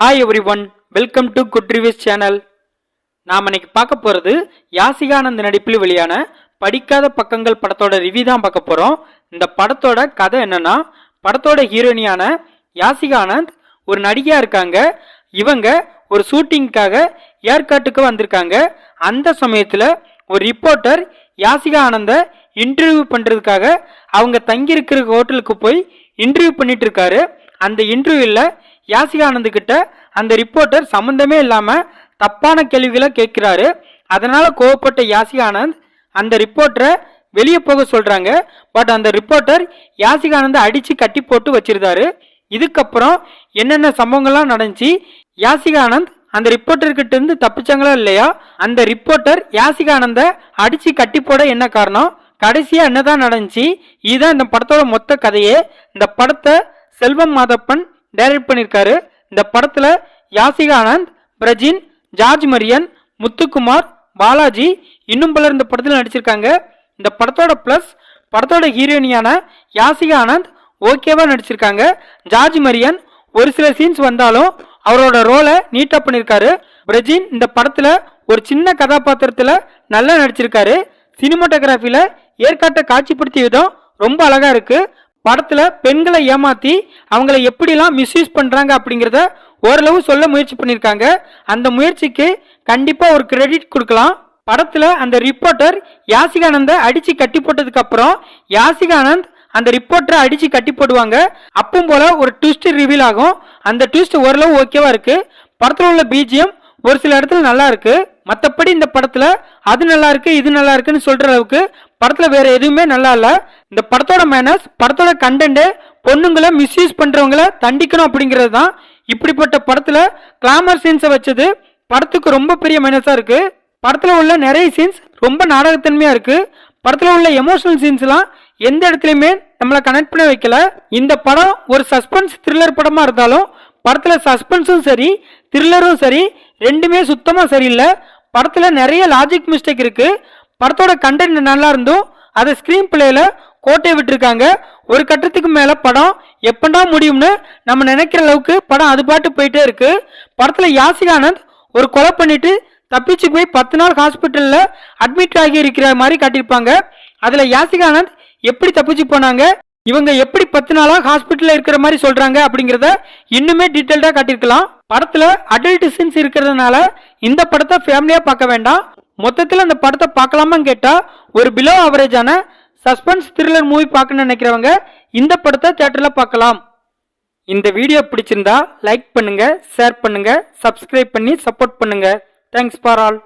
Hi everyone welcome to good reviews channel நாம் இன்னைக்கு பார்க்க போகிறது யாசிகானந்த் நடிப்பில் வெளியான படிக்காத பக்கங்கள் படத்தோட ரிவ்யூ தான் பார்க்க போகிறோம் இந்த படத்தோட கதை என்னன்னா படத்தோட ஹீரோயினியான யாசிகானந்த் ஒரு நடிகையாக இருக்காங்க. இவங்க ஒரு ஷூட்டிங்க்காக ஏற்காட்டுக்கு வந்திருக்காங்க. அந்த சமயத்தில் ஒரு ரிப்போர்ட்டர் யாசிகானந்தை இன்டர்வியூ பண்ணுறதுக்காக அவங்க தங்கியிருக்கிற ஹோட்டலுக்கு போய் இன்டர்வியூ பண்ணிட்டு இருக்காரு. அந்த இன்டர்வியூவில் யாசிகா ஆனந்த் கிட்ட அந்த ரிப்போர்ட்டர் சம்மந்தமே இல்லாமல் தப்பான கேள்விகளை கேட்குறாரு. அதனால கோவப்பட்ட யாசிகா ஆனந்த் அந்த ரிப்போர்ட்டரை வெளியே போக சொல்றாங்க. பட் அந்த ரிப்போர்ட்டர் யாசிகானந்தை அடித்து அடிச்சு கட்டி போட்டு வச்சிருந்தாரு. இதுக்கப்புறம் என்னென்ன சம்பவங்கள்லாம் நடந்துச்சு? யாசிகானந்த் அந்த ரிப்போர்ட்டர்கிட்டேருந்து இருந்து தப்பிச்சாங்களா இல்லையா? அந்த ரிப்போர்ட்டர் யாசிகானந்தை அடித்து அடிச்சு கட்டி போட என்ன காரணம்? கடைசியா என்னதான் நடந்துச்சு? இதுதான் இந்த படத்தோட மொத்த கதையே. இந்த படத்தை செல்வம் மாதப்பன் டைரக்ட் பண்ணியிருக்காரு இந்த படத்தில் யாசிகா ஆனந்த் பிரஜின் ஜார்ஜ் மரியன் முத்துக்குமார் பாலாஜி இன்னும் பலர் இந்த படத்தில் நடிச்சிருக்காங்க. இந்த படத்தோட ப்ளஸ் படத்தோட ஹீரோயினியான யாசிகா ஆனந்த் ஓகேவாக நடிச்சிருக்காங்க. ஜார்ஜ் மரியன் ஒரு சில சீன்ஸ் வந்தாலும் அவரோட ரோலை நீட்டாக பண்ணியிருக்காரு பிரஜின் இந்த படத்தில் ஒரு சின்ன கதாபாத்திரத்தில் நல்லா நடிச்சிருக்காரு. சினிமாட்டோகிராஃபியில் ஏற்காட்டை காட்சிப்படுத்திய விதம் ரொம்ப அழகாக இருக்குது படத்துல பெண்களை ஏமாத்தி அவங்கள எப்படிலாம் மிஸ்யூஸ் பண்றாங்க அப்படிங்கிறத ஓரளவு சொல்ல முயற்சி பண்ணியிருக்காங்க அந்த முயற்சிக்கு கண்டிப்பா ஒரு கிரெடிட் கொடுக்கலாம். படத்துல அந்த ரிப்போர்ட்டர் யாசிகானந்த அடிச்சு கட்டி போட்டதுக்கு அப்புறம் யாசிகானந்த் அந்த ரிப்போர்ட்டரை அடிச்சு கட்டி போடுவாங்க. அப்பவும் போல ஒரு ட்விஸ்ட் ரிவீல் ஆகும். அந்த ட்விஸ்ட் ஓரளவு ஓகேவா இருக்கு. படத்துல உள்ள பிஜிஎம் ஒரு சில இடத்துல நல்லா இருக்கு. மற்றபடி இந்த படத்துல அது நல்லா இருக்கு இது நல்லா இருக்குன்னு சொல்ற அளவுக்கு படத்துல வேற எதுவுமே நல்லா இல்ல. இந்த படத்தோட மேனஸ் படத்தோட கண்டென்ட் பொண்ணுங்களை மிஸ்யூஸ் பண்றவங்கள தண்டிக்கணும் அப்படிங்கிறது தான் இப்படிப்பட்ட படத்துல கிளாமர் சீன்ஸை வச்சது. படத்துக்கு ரொம்ப பெரிய மைனஸா இருக்கு. படத்துல உள்ள நிறைய சீன்ஸ் ரொம்ப நாடகத்தன்மையா இருக்கு. படத்துல உள்ள எமோஷனல் சீன்ஸ்லாம் எந்த இடத்துலையுமே நம்மளை கனெக்ட் பண்ண வைக்கல. இந்த படம் ஒரு சஸ்பென்ஸ் த்ரில்லர் படமா இருந்தாலும் படத்துல சஸ்பென்ஸும் சரி த்ரில்லரும் சரி ரெண்டுமே சுத்தமா சரியில்லை. படத்தில் நிறைய லாஜிக் மிஸ்டேக் இருக்குது படத்தோட கண்டென்ட் நல்லா இருந்தும் அதை ஸ்க்ரீன் பிளேயில் கோட்டை விட்டுருக்காங்க. ஒரு கட்டத்துக்கு மேலே படம் எப்படா முடியும்னு நம்ம நினைக்கிற அளவுக்கு படம் அது பாட்டு போயிட்டே இருக்கு. படத்தில் யாசிகானந்த் ஒரு கொலை பண்ணிட்டு தப்பிச்சு போய் பத்து நாள் ஹாஸ்பிட்டலில் அட்மிட் ஆகி இருக்கிற மாதிரி காட்டியிருப்பாங்க. அதில் யாசிகானந்த் எப்படி தப்பிச்சு போனாங்க? இவங்க எப்படி பத்து நாளா ஹாஸ்பிட்டல்ல இருக்கிற மாதிரி சொல்றாங்க அப்படிங்கறத இன்னுமே டீட்டெயில்டா காட்டியிருக்கலாம். படத்துல அடல்ட் சீன்ஸ் இருக்கிறதுனால இந்த படத்தை ஃபேமிலியா பார்க்க வேண்டாம். மொத்தத்தில் அந்த படத்தை பார்க்கலாமான்னு கேட்டா ஒரு பிலோ ஆவரேஜான சஸ்பென்ஸ் த்ரில்லர் மூவி பார்க்கணும்னு நினைக்கிறவங்க இந்த படத்தை தேட்டரில் பார்க்கலாம். இந்த வீடியோ பிடிச்சிருந்தா லைக் பண்ணுங்க ஷேர் பண்ணுங்க சப்ஸ்கிரைப் பண்ணி சப்போர்ட் பண்ணுங்க. Thanks for all